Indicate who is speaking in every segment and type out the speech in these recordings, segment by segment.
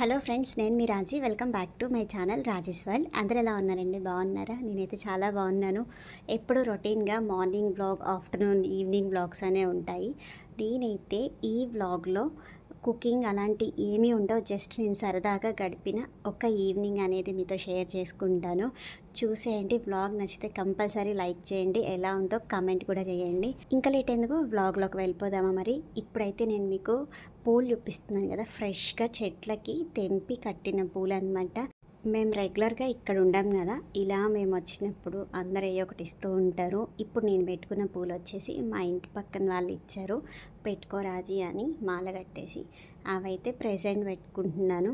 Speaker 1: Hello friends నేను మీ Raji. Welcome back to my channel Rajesh world. అందరు ఎలా ఉన్నారండి? బాగున్నారా? నేనైతే చాలా బాగున్నాను. ఎప్పుడు రొటీన్గా morning blog afternoon evening blogs అనే ఉంటాయి. నేనైతే ఈ బ్లాగ్లో కుకింగ్ అలాంటి ఏమీ ఉండవు. జస్ట్ నేను సరదాగా గడిపిన ఒక ఈవినింగ్ అనేది మీతో షేర్ చేసుకుంటాను. చూసేయండి. వ్లాగ్ నచ్చితే కంపల్సరీ లైక్ చేయండి. ఎలా ఉందో కమెంట్ కూడా చేయండి. ఇంకా లేట్ ఎందుకు? వ్లాగ్లోకి వెళ్ళిపోదామా మరి? ఇప్పుడైతే నేను మీకు పూలు చూపిస్తున్నాను కదా. ఫ్రెష్గా చెట్లకి తెంపి కట్టిన పూలు అనమాట మేము రెగ్యులర్గా ఇక్కడ ఉండం కదా. ఇలా మేము వచ్చినప్పుడు అందరు ఏ ఒకటి ఇస్తూ ఉంటారు. ఇప్పుడు నేను పెట్టుకున్న పూలు వచ్చేసి మా ఇంటి పక్కన వాళ్ళు ఇచ్చారు. పెట్టుకోరాజీ అని మాల కట్టేసి అవైతే ప్రెసెంట్ పెట్టుకుంటున్నాను.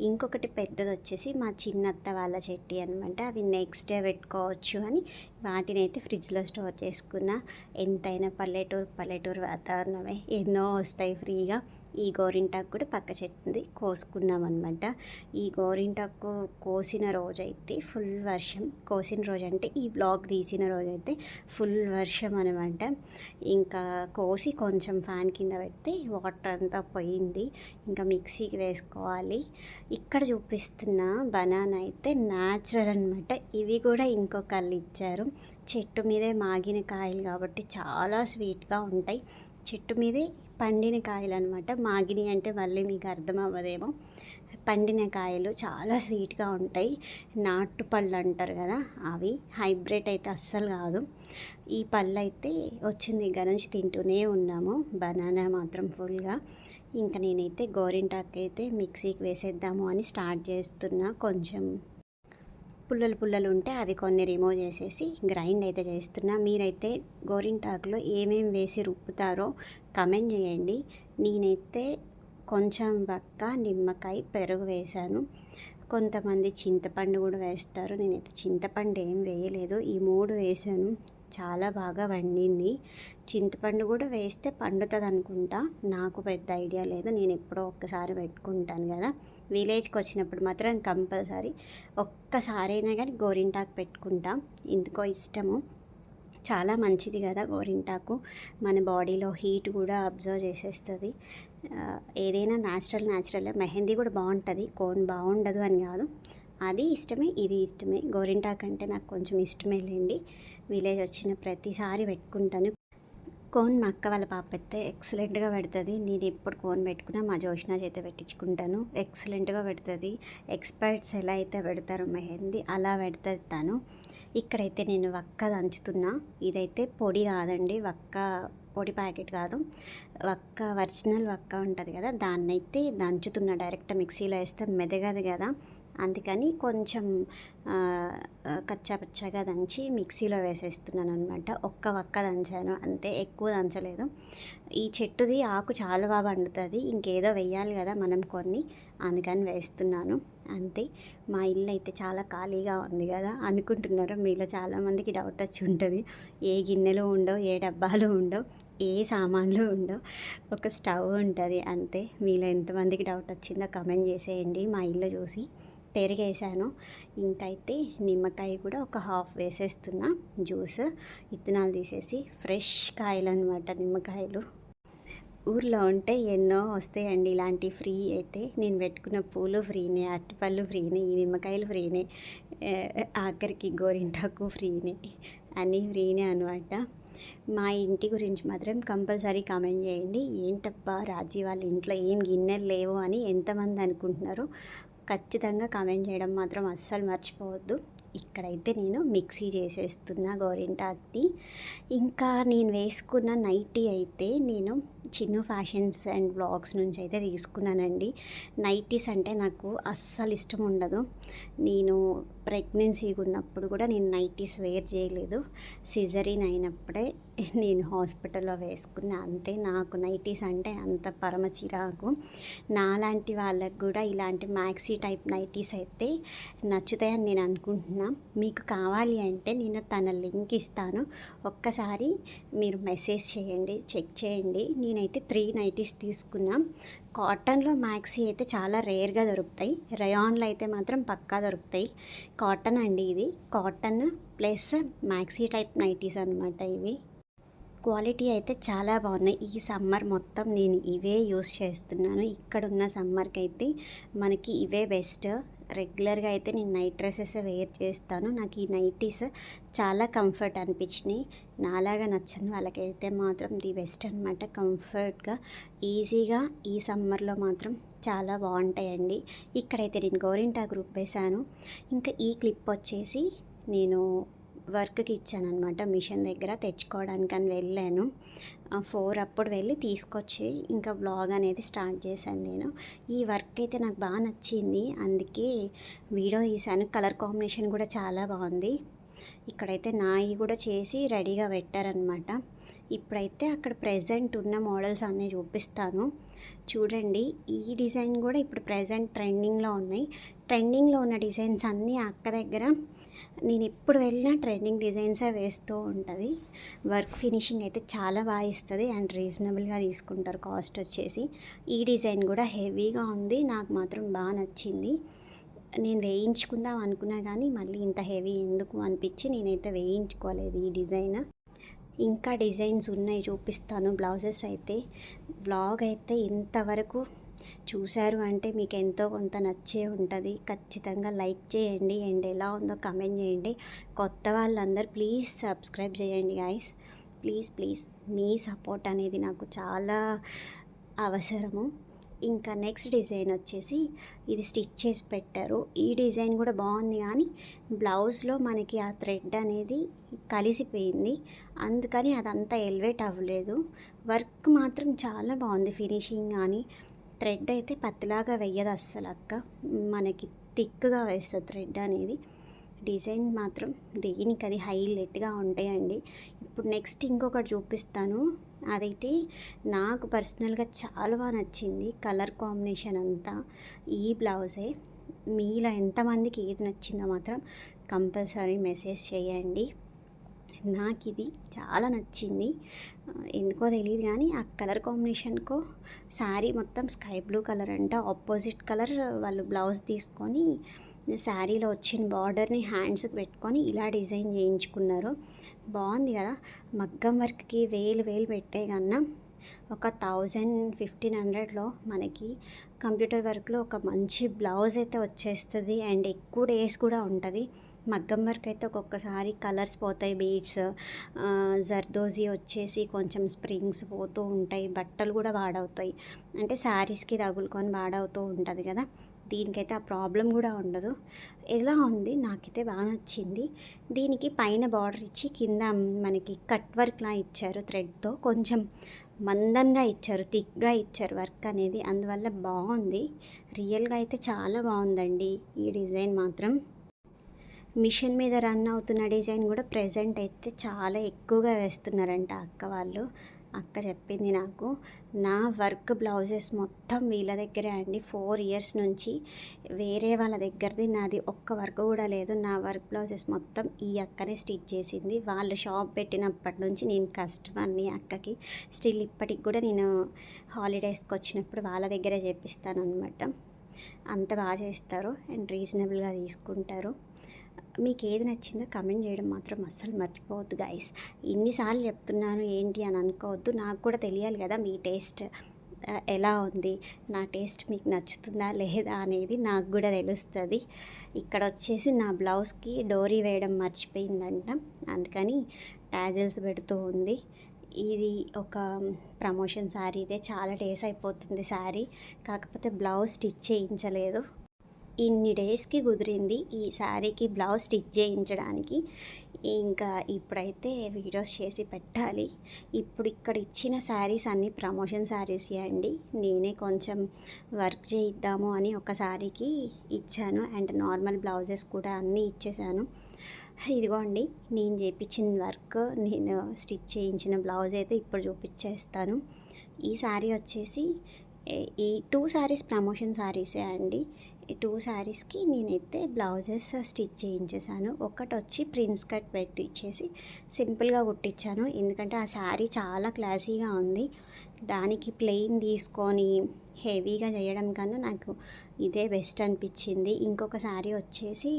Speaker 1: ఇంకొకటి పెద్దది వచ్చేసి మా చిన్నత్త వాళ్ళ చెట్టి అనమాట అవి నెక్స్ట్ డే పెట్టుకోవచ్చు అని వాటిని అయితే ఫ్రిడ్జ్లో స్టోర్ చేసుకున్న. ఎంతైనా పల్లెటూరు పల్లెటూరు వాతావరణమే. ఎన్నో వస్తాయి ఫ్రీగా ఈ గోరింటాకు కూడా పక్క చెట్టు కోసుకున్నాం అనమాట ఈ గోరింటాకు కోసిన రోజైతే ఫుల్ వర్షం. కోసిన రోజు అంటే ఈ బ్లాగ్ తీసిన రోజైతే ఫుల్ వర్షం అనమాట ఇంకా కోసి కొంచెం ఫ్యాన్ కింద పెడితే వాటర్ అంతా పోయింది. ఇంకా మిక్సీకి వేసుకోవాలి. ఇక్కడ చూపిస్తున్న బనానా అయితే న్యాచురల్ అనమాట ఇవి కూడా ఇంకొకళ్ళు ఇచ్చారు. చెట్టు మీదే మాగిన కాయలు కాబట్టి చాలా స్వీట్గా ఉంటాయి. చెట్టు మీదే పండిన కాయలు అనమాట మాగిని అంటే మళ్ళీ మీకు అర్థం అవ్వదేమో పండిన కాయలు చాలా స్వీట్గా ఉంటాయి. నాటు పళ్ళు అంటారు కదా అవి హైబ్రిడ్ అయితే అస్సలు కాదు. ఈ పళ్ళు అయితే వచ్చింది దగ్గర నుంచి తింటూనే ఉన్నాము. బనానా మాత్రం ఫుల్గా. ఇంకా నేనైతే గోరింటాకు అయితే మిక్సీకి వేసేద్దాము అని స్టార్ట్ చేస్తున్నా. కొంచెం పుల్లలు పుల్లలు ఉంటే అవి కొన్ని రిమూవ్ చేసేసి గ్రైండ్ అయితే చేస్తున్నా. మీరైతే గోరింటాకులో ఏమేమి వేసి రుప్పుతారో కమెంట్ చేయండి. నేనైతే కొంచెం వక్క నిమ్మకాయ పెరుగు వేశాను. కొంతమంది చింతపండు కూడా వేస్తారు. నేనైతే చింతపండు ఏం వేయలేదు. ఈ మూడు వేసాను. చాలా బాగా వండింది. చింతపండు కూడా వేస్తే పండుతుంది అనుకుంటా నాకు పెద్ద ఐడియా లేదు. నేను ఎప్పుడో ఒక్కసారి పెట్టుకుంటాను కదా. విలేజ్కి వచ్చినప్పుడు మాత్రం కంపల్సరీ ఒక్కసారైనా కానీ గోరింటాకు పెట్టుకుంటాం. ఎందుకో ఇష్టము. చాలా మంచిది కదా గోరింటాకు. మన బాడీలో హీట్ కూడా అబ్జర్వ్ చేసేస్తుంది. ఏదైనా న్యాచురల్ న్యాచురల్. మెహందీ కూడా బాగుంటుంది. కోన్ బాగుండదు అని కాదు. అది ఇష్టమే ఇది ఇష్టమే. గోరింటాకు అంటే నాకు కొంచెం ఇష్టమే లేండి. విలేజ్ వచ్చిన ప్రతిసారి పెట్టుకుంటాను. కోన్ మా అక్క వాళ్ళ పాప అయితే ఎక్సలెంట్గా పెడుతుంది. నేను ఎప్పుడు కోన్ పెట్టుకున్నా మా జోష్నా చేత పెట్టించుకుంటాను. ఎక్సలెంట్గా పెడుతుంది. ఎక్స్పర్ట్స్ ఎలా అయితే పెడతారో మెహందీ అలా పెడుతుంది తను. ఇక్కడైతే నేను వక్క దంచుతున్నా. ఇదైతే పొడి కాదండి వక్క పొడి ప్యాకెట్ కాదు. వక్క ఒరిజినల్ వక్క ఉంటుంది కదా దాన్నైతే దంచుతున్నా. డైరెక్ట్ మిక్సీలో వేస్తే మెదగదు కదా. అందుకని కొంచెం కచ్చా పచ్చగా దంచి మిక్సీలో వేసేస్తున్నాను అనమాట ఒక్క ఒక్క దంచాను. అంతే ఎక్కువ దంచలేదు. ఈ చెట్టుది ఆకు చాలా బాగా పండుతుంది. ఇంకేదో వెయ్యాలి కదా మనం కొన్ని. అందుకని వేస్తున్నాను. అంతే. మా ఇల్లు అయితే చాలా ఖాళీగా ఉంది కదా అనుకుంటున్నారు మీలో చాలామందికి డౌట్ వచ్చి ఉంటుంది. ఏ గిన్నెలు ఉండవు ఏ డబ్బాలు ఉండవు ఏ సామాన్లు ఉండవు ఒక స్టవ్ ఉంటుంది. అంతే. మీలో ఎంతమందికి డౌట్ వచ్చిందో కమెంట్ చేసేయండి. మా ఇల్లు చూసి. పెరిగేసాను ఇంకైతే నిమ్మకాయ కూడా ఒక హాఫ్ వేసేస్తున్నా జ్యూస్. ఇత్తనాలు తీసేసి ఫ్రెష్ కాయలు అనమాట నిమ్మకాయలు. ఊర్లో ఉంటే ఎన్నో వస్తాయండి ఇలాంటి ఫ్రీ అయితే. నేను పెట్టుకున్న పూలు ఫ్రీనే అరటిపళ్ళు ఫ్రీనే ఈ నిమ్మకాయలు ఫ్రీనే. ఆఖరికి గోరింటాకు ఫ్రీనే. అన్నీ ఫ్రీనే అనమాట మా ఇంటి గురించి మాత్రం కంపల్సరీ కామెంట్ చేయండి. ఏంటబ్బా రాజీ వాళ్ళ ఇంట్లో ఏం గిన్నెలు లేవు అని ఎంతమంది అనుకుంటున్నారు? ఖచ్చితంగా కామెంట్ చేయడం మాత్రం అస్సలు మర్చిపోవద్దు. ఇక్కడైతే నేను మిక్సీ చేసేస్తున్నా గోరింటాక్ని ఇంకా నేను వేసుకున్న నైటీ అయితే నేను చిన్న ఫ్యాషన్స్ అండ్ బ్లాగ్స్ నుంచి అయితే తీసుకున్నానండి. నైటీస్ అంటే నాకు అస్సలు ఇష్టం ఉండదు. నేను ప్రెగ్నెన్సీగా ఉన్నప్పుడు కూడా నేను నైటీస్ వేర్ చేయలేదు. సిజరీన్ అయినప్పుడే నేను హాస్పిటల్లో వేసుకున్న. అంతే నాకు నైటీస్ అంటే అంత పరమ చిరాకు. నాలాంటి వాళ్ళకు కూడా ఇలాంటి మ్యాక్సీ టైప్ నైటీస్ అయితే నచ్చుతాయని నేను అనుకుంటున్నా. మీకు కావాలి అంటే నేను తన లింక్ ఇస్తాను. ఒక్కసారి మీరు మెసేజ్ చేయండి చెక్ చేయండి. నేనైతే త్రీ నైటీస్ తీసుకున్నా. కాటన్లో మ్యాక్సీ అయితే చాలా రేర్గా దొరుకుతాయి. రయాన్లో అయితే మాత్రం పక్కా దొరుకుతాయి. కాటన్ అండి ఇది. Cotton plus maxi type nighties అనమాట ఇవి. క్వాలిటీ అయితే చాలా బాగున్నాయి. ఈ సమ్మర్ మొత్తం నేను ఇవే యూస్ చేస్తున్నాను. ఇక్కడున్న సమ్మర్కి అయితే మనకి ఇవే బెస్ట్. రెగ్యులర్గా అయితే నేను నైట్ డ్రెస్సెస్ వేర్ చేస్తాను. నాకు ఈ నైటీస్ చాలా కంఫర్ట్ అనిపించినాయి. నాలాగా నచ్చని వాళ్ళకైతే మాత్రం ది బెస్ట్ అనమాట కంఫర్ట్గా ఈజీగా ఈ సమ్మర్లో మాత్రం చాలా బాగుంటాయండి. ఇక్కడైతే నేను గోరింటా గ్రూప్ వేశాను. ఇంకా ఈ క్లిప్ వచ్చేసి నేను వర్క్కి ఇచ్చాను అనమాట మిషన్ దగ్గర తెచ్చుకోవడానికని వెళ్ళాను. ఫోర్ అప్పుడు వెళ్ళి తీసుకొచ్చి ఇంకా బ్లాగ్ అనేది స్టార్ట్ చేశాను నేను. ఈ వర్క్ అయితే నాకు బాగా నచ్చింది. అందుకే వీడియో తీశాను. కలర్ కాంబినేషన్ కూడా చాలా బాగుంది. ఇక్కడైతే నాయి కూడా చేసి రెడీగా పెట్టారనమాట ఇప్పుడైతే అక్కడ ప్రజెంట్ ఉన్న మోడల్స్ అన్నీ చూపిస్తాను. చూడండి ఈ డిజైన్ కూడా ఇప్పుడు ప్రజెంట్ ట్రెండింగ్లో ఉన్నాయి. ట్రెండింగ్లో ఉన్న డిజైన్స్ అన్నీ అక్క దగ్గర నేను ఎప్పుడు వెళ్ళినా ట్రెండింగ్ డిజైన్సే వేస్తూ ఉంటుంది. వర్క్ ఫినిషింగ్ అయితే చాలా బాగా ఇస్తుంది అండ్ రీజనబుల్గా తీసుకుంటారు కాస్ట్ వచ్చేసి. ఈ డిజైన్ కూడా హెవీగా ఉంది నాకు మాత్రం బాగా నచ్చింది. నేను వేయించుకుందాం అనుకున్నా కానీ మళ్ళీ ఇంత హెవీ ఎందుకు అనిపించి నేనైతే వేయించుకోలేదు ఈ డిజైన్. ఇంకా డిజైన్స్ ఉన్నాయి చూపిస్తాను బ్లౌజెస్ అయితే. బ్లాగ్ అయితే ఇంతవరకు చూశారు అంటే మీకు ఎంతో కొంత నచ్చే ఉంటుంది. ఖచ్చితంగా లైక్ చేయండి అండ్ ఎలా ఉందో కమెంట్ చేయండి. కొత్త వాళ్ళందరూ ప్లీజ్ సబ్స్క్రైబ్ చేయండి గాయస్ ప్లీజ్ ప్లీజ్. మీ సపోర్ట్ అనేది నాకు చాలా అవసరము. ఇంకా నెక్స్ట్ డిజైన్ వచ్చేసి ఇది స్టిచ్ చేసి పెట్టారు. ఈ డిజైన్ కూడా బాగుంది కానీ బ్లౌజ్లో మనకి ఆ థ్రెడ్ అనేది కలిసిపోయింది. అందుకని అదంతా ఎలివేట్ అవ్వలేదు. వర్క్ మాత్రం చాలా బాగుంది ఫినిషింగ్ కానీ థ్రెడ్ అయితే పత్తిలాగా వెయ్యదు అస్సలు అక్క. మనకి థిక్గా వేస్తుంది థ్రెడ్ అనేది. డిజైన్ మాత్రం దేనికి అది హైలైట్గా ఉంటాయండి. ఇప్పుడు నెక్స్ట్ ఇంకొకటి చూపిస్తాను. అదైతే నాకు పర్సనల్గా చాలా బాగా నచ్చింది కలర్ కాంబినేషన్ అంతా. ఈ బ్లౌజే. మీలో ఎంతమందికి ఏది నచ్చిందో మాత్రం కంపల్సరీ మెసేజ్ చేయండి. నాకు ఇది చాలా నచ్చింది. ఎందుకో తెలియదు కానీ ఆ కలర్ కాంబినేషన్కో శారీ మొత్తం స్కై బ్లూ కలర్ అంట. ఆపోజిట్ కలర్ వాళ్ళు బ్లౌజ్ తీసుకొని శారీలో వచ్చిన బార్డర్ని హ్యాండ్స్కి పెట్టుకొని ఇలా డిజైన్ చేయించుకున్నారు. బాగుంది కదా? మగ్గం వర్క్కి వేలు వేలు పెట్టే కన్నా ఒక థౌజండ్ ఫిఫ్టీన్ హండ్రెడ్లో మనకి కంప్యూటర్ వర్క్లో ఒక మంచి బ్లౌజ్ అయితే వచ్చేస్తుంది. అండ్ ఎక్కువ డేస్ కూడా ఉంటుంది. మగ్గం వర్క్ అయితే ఒక్కొక్కసారి కలర్స్ పోతాయి బీడ్స్ జర్దోజీ వచ్చేసి కొంచెం స్ప్రింగ్స్ పోతూ ఉంటాయి బట్టలు కూడా వాడవుతాయి. అంటే శారీస్కి తగులుకొని వాడవుతూ ఉంటుంది కదా దీనికైతే ఆ ప్రాబ్లం కూడా ఉండదు. ఎలా ఉంది? నాకైతే బాగా నచ్చింది. దీనికి పైన బార్డర్ ఇచ్చి కింద మనకి కట్ వర్క్లా ఇచ్చారు థ్రెడ్తో. కొంచెం మందంగా ఇచ్చారు థిక్గా ఇచ్చారు వర్క్ అనేది. అందువల్ల బాగుంది. రియల్గా అయితే చాలా బాగుందండి ఈ డిజైన్ మాత్రం. మిషన్ మీద రన్ అవుతున్న డిజైన్ కూడా ప్రజెంట్ అయితే చాలా ఎక్కువగా వేస్తున్నారంట అక్క వాళ్ళు. అక్క చెప్పింది నాకు నా వర్క్ బ్లౌజెస్ మొత్తం వీళ్ళ దగ్గరే అండి. ఫోర్ ఇయర్స్ నుంచి వేరే వాళ్ళ దగ్గరది నాది ఒక్క వర్క్ కూడా లేదు. నా వర్క్ బ్లౌజెస్ మొత్తం ఈ అక్కనే స్టిచ్ చేసింది. వాళ్ళు షాప్ పెట్టినప్పటి నుంచి నేను కస్టమర్ని అక్కకి స్టిల్ ఇప్పటికి కూడా నేను హాలిడేస్కి వచ్చినప్పుడు వాళ్ళ దగ్గరే చేపిస్తాను అనమాట అంత బాగా చేస్తారు అండ్ రీజనబుల్గా తీసుకుంటారు. మీకు ఏది నచ్చిందో కమెంట్ చేయడం మాత్రం అస్సలు మర్చిపోవద్దు గాయస్ ఇన్నిసార్లు చెప్తున్నాను ఏంటి అని అనుకోవద్దు. నాకు కూడా తెలియాలి కదా మీ టేస్ట్ ఎలా ఉంది? నా టేస్ట్ మీకు నచ్చుతుందా లేదా అనేది నాకు కూడా తెలుస్తుంది. ఇక్కడ వచ్చేసి నా బ్లౌజ్కి డోరీ వేయడం మర్చిపోయిందంట. అందుకని టాజిల్స్ పెడుతూ ఉంది. ఇది ఒక ప్రమోషన్ శారీ ఇదే. చాలా డేస్ అయిపోతుంది శారీ కాకపోతే బ్లౌజ్ స్టిచ్ చేయించలేదు. ఇన్ని డేస్కి కుదిరింది ఈ శారీకి బ్లౌజ్ స్టిచ్ చేయించడానికి. ఇంకా ఇప్పుడైతే వీడియోస్ చేసి పెట్టాలి. ఇప్పుడు ఇక్కడ ఇచ్చిన శారీస్ అన్నీ ప్రమోషన్ శారీస్ అండి. నేనే కొంచెం వర్క్ చేయిద్దాము అని ఒక శారీకి ఇచ్చాను. అండ్ నార్మల్ బ్లౌజెస్ కూడా అన్నీ ఇచ్చేసాను. ఇదిగోండి నేను చేయించిన వర్క్ నేను స్టిచ్ చేయించిన బ్లౌజ్ అయితే ఇప్పుడు చూపించేస్తాను. ఈ శారీ వచ్చేసి ఈ టూ శారీస్ ప్రమోషన్ శారీసే అండి. ఈ టూ శారీస్కి నేనైతే బ్లౌజెస్ స్టిచ్ చేయించేసాను ఒకటి వచ్చి ప్రిన్స్ కట్ పెట్టిచ్చేసి సింపుల్గా కుట్టించాను ఎందుకంటే ఆ శారీ చాలా క్లాసీగా ఉంది. దానికి ప్లెయిన్ తీసుకొని హెవీగా చేయడం కన్నా నాకు ఇదే బెస్ట్ అనిపించింది. ఇంకొక శారీ వచ్చేసి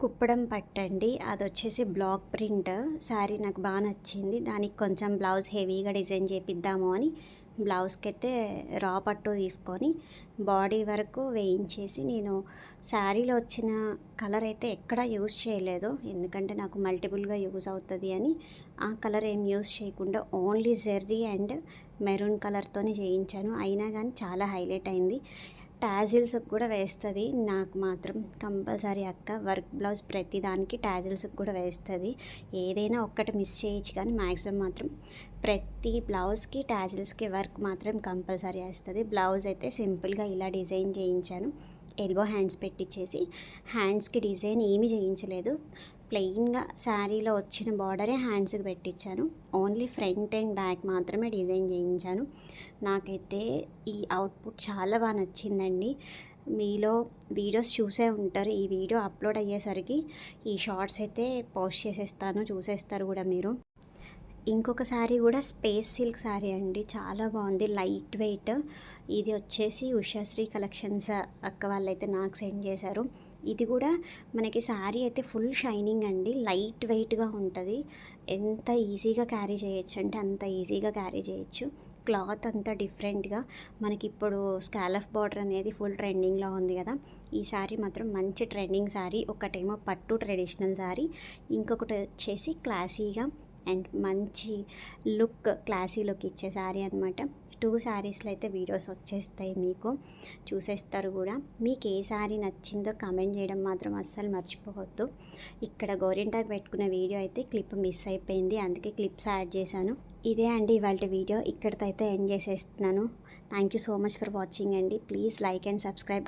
Speaker 1: కుప్పడం పట్టండి. అది వచ్చేసి బ్లాక్ ప్రింట్. శారీ నాకు బాగా నచ్చింది. దానికి కొంచెం బ్లౌజ్ హెవీగా డిజైన్ చేపిద్దాము అని బ్లౌజ్కి అయితే రా పట్టు తీసుకొని బాడీ వరకు వేయించేసి నేను శారీలో వచ్చిన కలర్ అయితే ఎక్కడా యూజ్ చేయలేదు. ఎందుకంటే నాకు మల్టిపుల్గా యూజ్ అవుతుంది అని ఆ కలర్ ఏం యూజ్ చేయకుండా ఓన్లీ జెర్రీ అండ్ మెరూన్ కలర్తోనే చేయించాను. అయినా కానీ చాలా హైలైట్ అయింది. టాజిల్స్ కూడా వేస్తుంది. నాకు మాత్రం కంపల్సరీ అక్క వర్క్ బ్లౌజ్ ప్రతి దానికి టాజిల్స్ కూడా వేస్తుంది. ఏదైనా ఒక్కటి మిస్ చేయొచ్చు కానీ మ్యాక్సిమం మాత్రం ప్రతి బ్లౌజ్కి టాజిల్స్కి వర్క్ మాత్రం కంపల్సరీ వేస్తుంది. బ్లౌజ్ అయితే సింపుల్గా ఇలా డిజైన్ చేయించాను. ఎల్బో హ్యాండ్స్ పెట్టించేసి హ్యాండ్స్కి డిజైన్ ఏమీ చేయించలేదు. ప్లెయిన్గా శారీలో వచ్చిన బార్డరే హ్యాండ్స్కి పెట్టించాను. ఓన్లీ ఫ్రంట్ అండ్ బ్యాక్ మాత్రమే డిజైన్ చేయించాను. నాకైతే ఈ అవుట్పుట్ చాలా బాగా నచ్చిందండి. మీలో వీడియోస్ చూసే ఉంటారు. ఈ వీడియో అప్లోడ్ అయ్యేసరికి ఈ షార్ట్స్ అయితే పోస్ట్ చేసేస్తాను చూసేస్తారు కూడా మీరు. ఇంకొక శారీ కూడా స్పేస్ సిల్క్ శారీ అండి. చాలా బాగుంది. Light weight. ఇది వచ్చేసి ఉషాశ్రీ కలెక్షన్స్ అక్క వాళ్ళైతే నాకు సెండ్ చేశారు. ఇది కూడా మనకి శారీ అయితే ఫుల్ షైనింగ్ అండి. లైట్ వెయిట్గా ఉంటుంది. ఎంత ఈజీగా క్యారీ చేయొచ్చు అంటే అంత ఈజీగా క్యారీ చేయొచ్చు. క్లాత్ అంతా డిఫరెంట్గా. మనకి ఇప్పుడు స్కాలఫ్ బార్డర్ అనేది ఫుల్ ట్రెండింగ్లో ఉంది కదా. ఈ శారీ మాత్రం మంచి ట్రెండింగ్ శారీ ఒకటేమో పట్టు ట్రెడిషనల్ శారీ ఇంకొకటి వచ్చేసి క్లాసీగా అండ్ మంచి లుక్ క్లాసీ లుక్ ఇచ్చే శారీ అనమాట టూ శారీస్లో అయితే వీడియోస్ వచ్చేస్తాయి మీకు. చూసేస్తారు కూడా. మీకు ఏ శారీ నచ్చిందో కమెంట్ చేయడం మాత్రం అస్సలు మర్చిపోవద్దు. ఇక్కడ గోరింటాకు పెట్టుకున్న వీడియో అయితే క్లిప్ మిస్ అయిపోయింది. అందుకే క్లిప్స్ యాడ్ చేశాను. ఇదే అండి ఇవాళ వీడియో. ఇక్కడితో అయితే ఎండ్ చేసేస్తున్నాను. Thank you so much for watching అండి. Please like and subscribe.